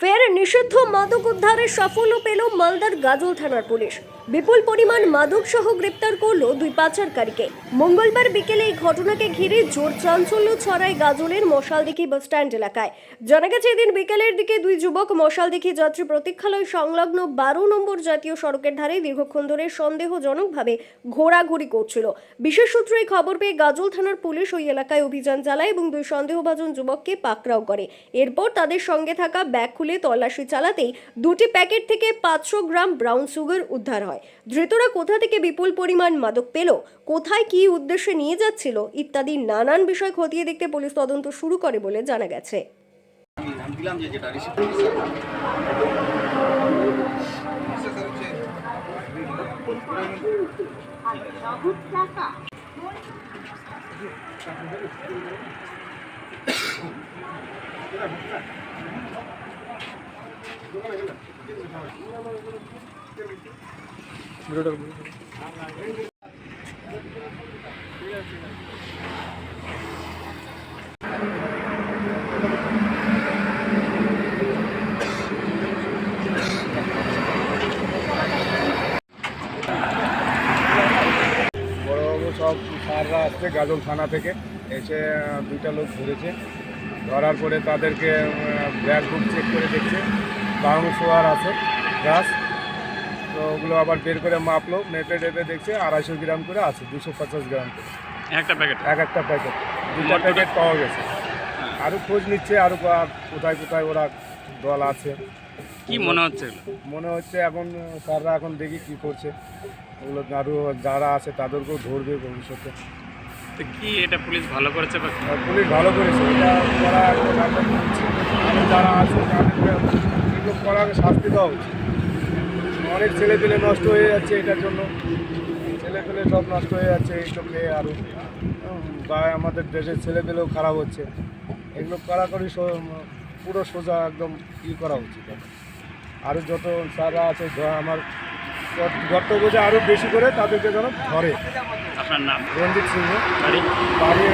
ফের নিষিদ্ধ মাদক উদ্ধারে সাফল্য পেল মালদার গাজল থানার পুলিশ। বিপুল পরিমাণ মাদক সহ গ্রেপ্তার করল দুই পাচারকারীকে। মঙ্গলবার বিকেলে এই ঘটনাকে ঘিরে জোর চাঞ্চল্য ছড়ায় গাজলের মশালদিঘি বাস স্ট্যান্ড এলাকায়। জানা গেছে এদিন বিকেলের দিকে দুই যুবক মশালদিঘি যাত্রী প্রতীক্ষালয় সংলগ্ন বারো নম্বর জাতীয় সড়কের ধারে দীর্ঘক্ষণ ধরে সন্দেহজনকভাবে ঘোরাঘুরি করছিল। বিশেষ সূত্রে এই খবর পেয়ে গাজল থানার পুলিশ ওই এলাকায় অভিযান চালায় এবং দুই সন্দেহভাজন যুবককে পাকড়াও করে। এরপর তাদের সঙ্গে থাকা ব্যাগ খুলে তল্লাশি চালাতেই দুটি প্যাকেট থেকে পাঁচশো গ্রাম ব্রাউন সুগার উদ্ধার হয়। ধৃতরা কোথা থেকে বিপুল পরিমাণ মাদক পেল? কোথায় কী উদ্দেশ্যে নিয়ে যাচ্ছিল? ইত্যাদি নানান বিষয় খতিয়ে দেখতে পুলিশ তদন্ত শুরু করে বলে জানা গেছে। আমি সব স্যাররা আসছে গাজল থানা থেকে। এসে দুইটা লোক ধরেছে। ধরার পরে তাদেরকে ব্যাগ বুক চেক করে দেখছে। বাউন সোয়ার আছে গাছ তো ওগুলো আবার বের করে মাপলো মেপে টেপে দেখছে আড়াইশো গ্রাম করে আছে দুশো পঞ্চাশ গ্রাম করে। একটা প্যাকেট? এক একটা প্যাকেট। দুটা প্যাকেট পাওয়া গেছে। আরও খোঁজ নিচ্ছে আরও কোথায় কোথায় ওরা দল আছে। কি মনে হচ্ছে? মনে হচ্ছে এখন স্যাররা এখন দেখি কি করছে। ওগুলো আরও যারা আছে তাদেরকেও ধরবে ভবিষ্যতে। তো কি এটা পুলিশ ভালো করেছে বা পুলিশ ভালো করেছে এটা আরও যারা আছে তাদেরকে করা শাস্তি দেওয়া উচিত। অনেক ছেলে পেলে নষ্ট হয়ে যাচ্ছে এটার জন্য। ছেলে পেলে সব নষ্ট হয়ে যাচ্ছে এইসব খেয়ে আরও বা আমাদের দেশের ছেলে পেলেও খারাপ হচ্ছে। এগুলো কড়াকড়ি পুরো সোজা একদম ই করা উচিত। আরও যত স্যাররা আছে আমার গর্ত বোঝে আরও বেশি করে তাদেরকে যেন ধরে। আপনার নাম? রঞ্জিত সিংহ। বাড়ি? বাড়ি